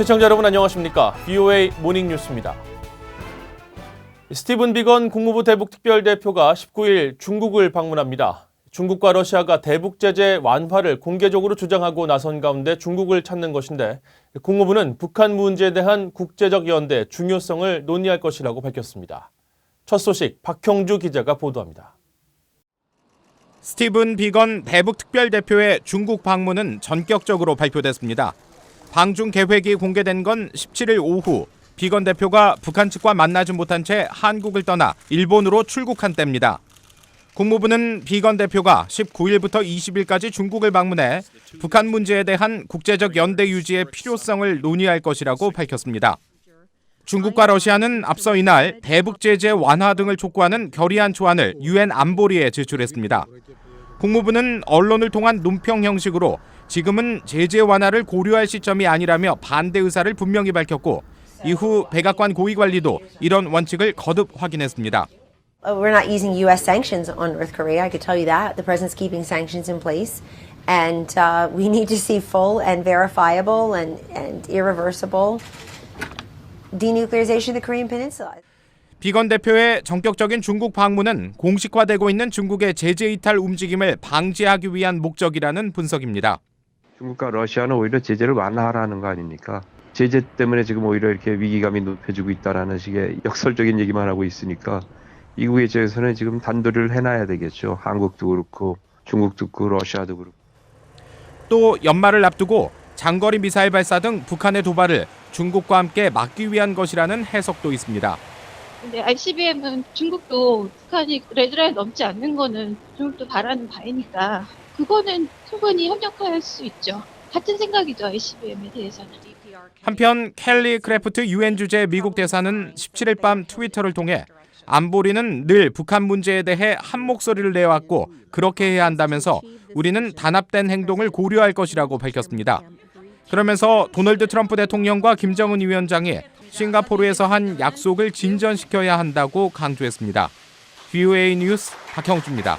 시청자 여러분 안녕하십니까? BOA 모닝 뉴스입니다. 스티븐 비건 국무부 대북 특별대표가 19일 중국을 방문합니다. 중국과 러시아가 대북 제재 완화를 공개적으로 주장하고 나선 가운데 중국을 찾는 것인데 국무부는 북한 문제에 대한 국제적 연대 중요성을 논의할 것이라고 밝혔습니다. 첫 소식 박형주 기자가 보도합니다. 스티븐 비건 대북 특별대표의 중국 방문은 전격적으로 발표됐습니다. 방중 계획이 공개된 건 17일 오후 비건 대표가 북한 측과 만나지 못한 채 한국을 떠나 일본으로 출국한 때입니다. 국무부는 비건 대표가 19일부터 20일까지 중국을 방문해 북한 문제에 대한 국제적 연대 유지의 필요성을 논의할 것이라고 밝혔습니다. 중국과 러시아는 앞서 이날 대북 제재 완화 등을 촉구하는 결의안 초안을 유엔 안보리에 제출했습니다. 국무부는 언론을 통한 논평 형식으로 지금은 제재 완화를 고려할 시점이 아니라며 반대 의사를 분명히 밝혔고 이후 백악관 고위 관리도 이런 원칙을 거듭 확인했습니다. Uh, We're not using U.S. sanctions on North Korea. I could tell you that. The president's keeping sanctions in place. And uh, we need to see full and verifiable and, and irreversible denuclearization of the Korean Peninsula. 비건 대표의 전격적인 중국 방문은 공식화되고 있는 중국의 제재 이탈 움직임을 방지하기 위한 목적이라는 분석입니다. 중국과 러시아는 오히려 제재를 완화하라는 거 아닙니까? 제재 때문에 지금 오히려 이렇게 위기감이 높여지고 있다라는 식의 역설적인 얘기만 하고 있으니까 미국의 입장에서는 지금 단도리를 해놔야 되겠죠. 한국도 그렇고 중국도 그렇고 러시아도 그렇고. 또 연말을 앞두고 장거리 미사일 발사 등 북한의 도발을 중국과 함께 막기 위한 것이라는 해석도 있습니다. 근데 ICBM은 중국도 북한이 레드라인 넘지 않는 거는 중국도 바라는 바이니까 그거는 충분히 협력할 수 있죠. 같은 생각이죠 ICBM에 대해서는. 한편 켈리 크래프트 유엔 주재 미국 대사는 17일 밤 트위터를 통해 안보리는 늘 북한 문제에 대해 한 목소리를 내왔고 그렇게 해야 한다면서 우리는 단합된 행동을 고려할 것이라고 밝혔습니다. 그러면서 도널드 트럼프 대통령과 김정은 위원장이 싱가포르에서 한 약속을 진전시켜야 한다고 강조했습니다. VOA 뉴스 박형주입니다.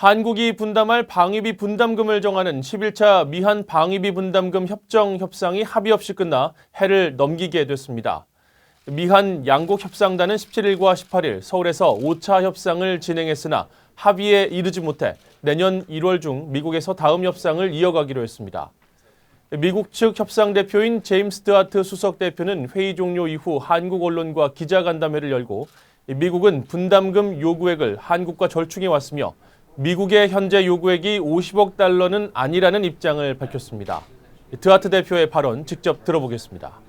한국이 분담할 방위비 분담금을 정하는 11차 미한 방위비 분담금 협정 협상이 합의 없이 끝나 해를 넘기게 됐습니다. 미한 양국 협상단은 17일과 18일 서울에서 5차 협상을 진행했으나 합의에 이르지 못해 내년 1월 중 미국에서 다음 협상을 이어가기로 했습니다. 미국 측 협상 대표인 제임스 드하트 수석 대표는 회의 종료 이후 한국 언론과 기자간담회를 열고 미국은 분담금 요구액을 한국과 절충해 왔으며 미국의 현재 요구액이 50억 달러는 아니라는 입장을 밝혔습니다. 드하트 대표의 발언 직접 들어보겠습니다.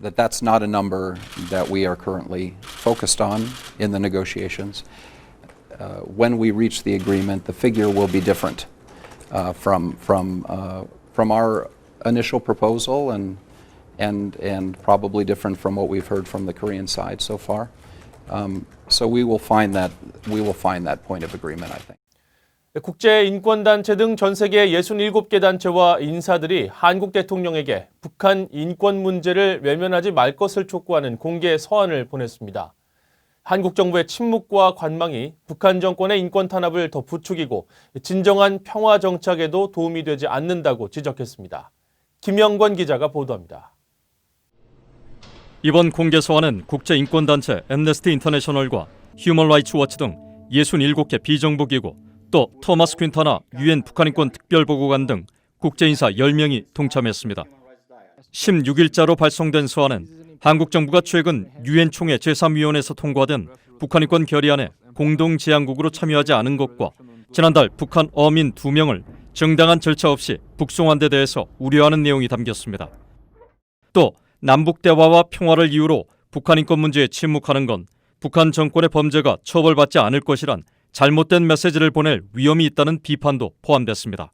that that's not a number that we are currently focused on in the negotiations. Uh, when we reach the agreement, the figure will be different uh, from from uh, from our initial proposal and and and probably different from what we've heard from the Korean side so far. Um, so we will find that we will find that point of agreement. I think. 국제 인권 단체 등 전 세계 67개 단체와 인사들이 한국 대통령에게 북한 인권 문제를 외면하지 말 것을 촉구하는 공개 서한을 보냈습니다. 한국 정부의 침묵과 관망이 북한 정권의 인권 탄압을 더 부추기고 진정한 평화 정착에도 도움이 되지 않는다고 지적했습니다. 김영권 기자가 보도합니다. 이번 공개 서한은 국제인권단체 엠네스티 인터내셔널과 휴먼 라이츠 워치 등 67개 비정부기구 또 토마스 퀸타나 유엔 북한인권 특별보고관 등 국제인사 10명이 동참했습니다. 16일자로 발송된 서한은 한국 정부가 최근 유엔 총회 제3위원회에서 통과된 북한인권 결의안에 공동 제안국으로 참여하지 않은 것과 지난달 북한 어민 2명을 정당한 절차 없이 북송한 데 대해서 우려하는 내용이 담겼습니다. 또 남북 대화와 평화를 이유로 북한 인권 문제에 침묵하는 건 북한 정권의 범죄가 처벌받지 않을 것이란 잘못된 메시지를 보낼 위험이 있다는 비판도 포함됐습니다.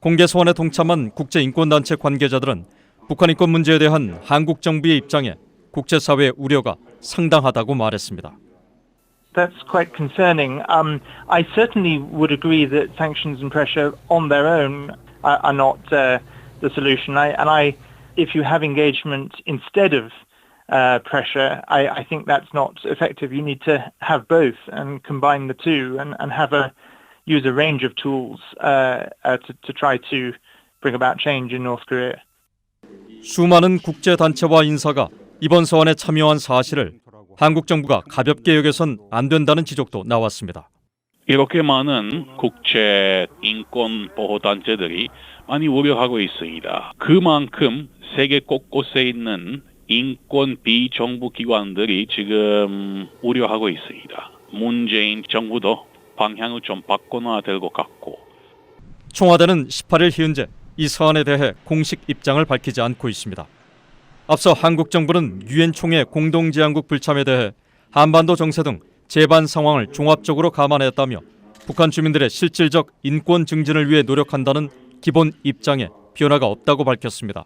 공개 소환에 동참한 국제인권단체 관계자들은 북한 인권 문제에 대한 한국 정부의 입장에 국제사회의 우려가 상당하다고 말했습니다. That's quite concerning. Um, I certainly would agree that sanctions and pressure on their own are, not uh, the solution. I, and I, if you have engagement instead of uh, pressure, I, I think that's not effective. You need to have both and combine the two and, and have a use a range of tools uh, uh, to, to try to bring about change in North Korea. 수많은 국제 단체와 인사가 이번 서원에 참여한 사실을 한국 정부가 가볍게 여겨선 안 된다는 지적도 나왔습니다. 이렇게 많은 국제 인권 보호 단체들이 많이 우려하고 있습니다. 그만큼 세계 곳곳에 있는 인권 비정부 기관들이 지금 우려하고 있습니다. 문재인 정부도 방향을 좀 바꿔놔야 될 것 같고 청와대는 18일 현재 이 사안에 대해 공식 입장을 밝히지 않고 있습니다. 앞서 한국 정부는 유엔 총회 공동제안국 불참에 대해 한반도 정세 등 재반 상황을 종합적으로 감안했다며 북한 주민들의 실질적 인권 증진을 위해 노력한다는 기본 입장에 변화가 없다고 밝혔습니다.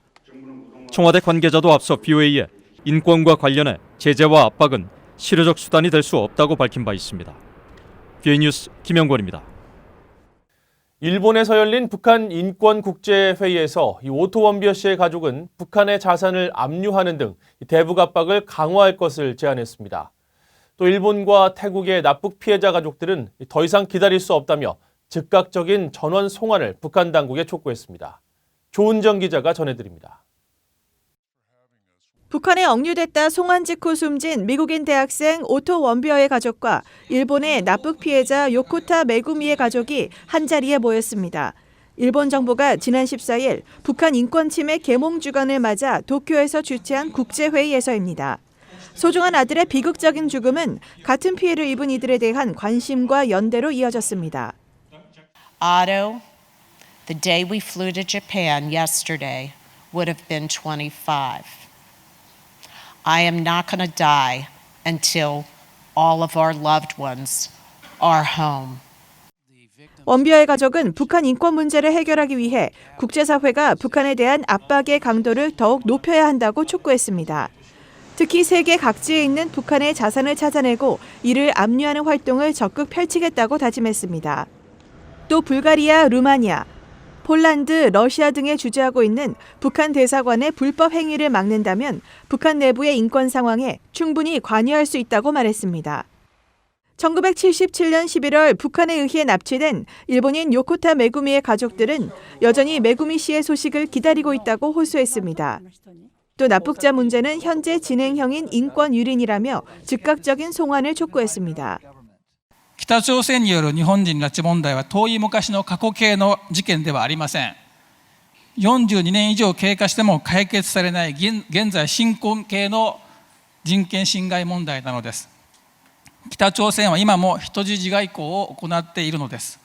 청와대 관계자도 앞서 BOA에 인권과 관련해 제재와 압박은 실효적 수단이 될 수 없다고 밝힌 바 있습니다. BOA 뉴스 김영권입니다. 일본에서 열린 북한 인권 국제 회의에서 이 오토 원비어 씨의 가족은 북한의 자산을 압류하는 등 대북 압박을 강화할 것을 제안했습니다. 또 일본과 태국의 납북 피해자 가족들은 더 이상 기다릴 수 없다며 즉각적인 전원 송환을 북한 당국에 촉구했습니다. 조은정 기자가 전해드립니다. 북한에 억류됐다 송환 직후 숨진 미국인 대학생 오토 원비어의 가족과 일본의 납북 피해자 요코타 메구미의 가족이 한자리에 모였습니다. 일본 정부가 지난 14일 북한 인권 침해 계몽 주간을 맞아 도쿄에서 주최한 국제회의에서입니다. 소중한 아들의 비극적인 죽음은 같은 피해를 입은 이들에 대한 관심과 연대로 이어졌습니다. Otto, the day we flew to Japan yesterday, would have been 25. I am not going to die until all of our loved ones are home. 원비어의 가족은 북한 인권 문제를 해결하기 위해 국제사회가 북한에 대한 압박의 강도를 더욱 높여야 한다고 촉구했습니다. 특히 세계 각지에 있는 북한의 자산을 찾아내고 이를 압류하는 활동을 적극 펼치겠다고 다짐했습니다. 또 불가리아, 루마니아, 폴란드, 러시아 등에 주재하고 있는 북한 대사관의 불법 행위를 막는다면 북한 내부의 인권 상황에 충분히 관여할 수 있다고 말했습니다. 1977년 11월 북한에 의해 납치된 일본인 요코타 메구미의 가족들은 여전히 메구미 씨의 소식을 기다리고 있다고 호소했습니다. 또 납북자 문제는 현재 진행형인 인권 유린이라며 즉각적인 송환을 촉구했습니다. 北朝鮮による日本人拉致問題は遠い昔の過去形の事件ではありません42年以上経過しても解決されない現現在進行形の人権侵害問題なのです北朝鮮は今も人質外交を行っているのです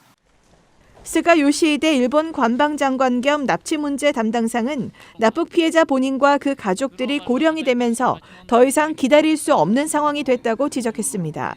스가 요시히데 일본 관방장관 겸 납치 문제 담당상은 납북 피해자 본인과 그 가족들이 고령이 되면서 더 이상 기다릴 수 없는 상황이 됐다고 지적했습니다.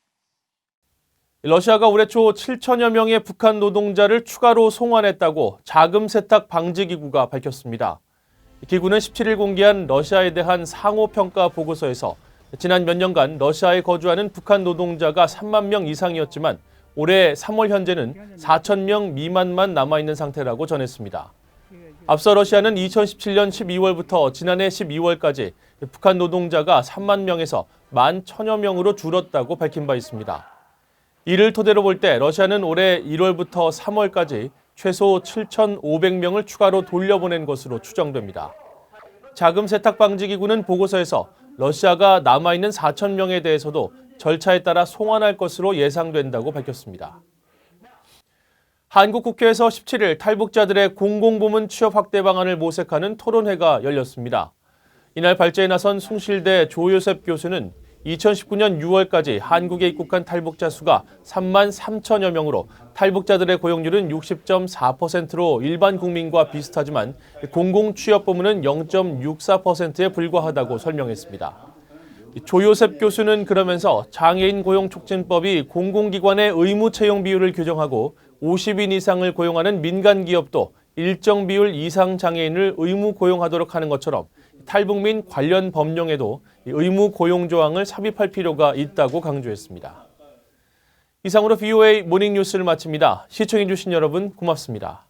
러시아가 올해 초 7천여 명의 북한 노동자를 추가로 송환했다고 자금 세탁 방지 기구가 밝혔습니다. 기구는 17일 공개한 러시아에 대한 상호 평가 보고서에서 지난 몇 년간 러시아에 거주하는 북한 노동자가 3만 명 이상이었지만 올해 3월 현재는 4천 명 미만만 남아 있는 상태라고 전했습니다. 앞서 러시아는 2017년 12월부터 지난해 12월까지 북한 노동자가 3만 명에서 1만 천여 명으로 줄었다고 밝힌 바 있습니다. 이를 토대로 볼 때 러시아는 올해 1월부터 3월까지 최소 7,500명을 추가로 돌려보낸 것으로 추정됩니다. 자금 세탁 방지 기구는 보고서에서 러시아가 남아있는 4천 명에 대해서도 절차에 따라 송환할 것으로 예상된다고 밝혔습니다. 한국 국회에서 17일 탈북자들의 공공부문 취업 확대 방안을 모색하는 토론회가 열렸습니다. 이날 발제에 나선 숭실대 조요셉 교수는 2019년 6월까지 한국에 입국한 탈북자 수가 3만 3천여 명으로 탈북자들의 고용률은 60.4%로 일반 국민과 비슷하지만 공공 취업 부문은 0.64%에 불과하다고 설명했습니다. 조요셉 교수는 그러면서 장애인 고용 촉진법이 공공기관의 의무 채용 비율을 규정하고 50인 이상을 고용하는 민간 기업도 일정 비율 이상 장애인을 의무 고용하도록 하는 것처럼 탈북민 관련 법령에도 의무 고용 조항을 삽입할 필요가 있다고 강조했습니다. 이상으로 VOA 모닝 뉴스를 마칩니다. 시청해주신 여러분 고맙습니다.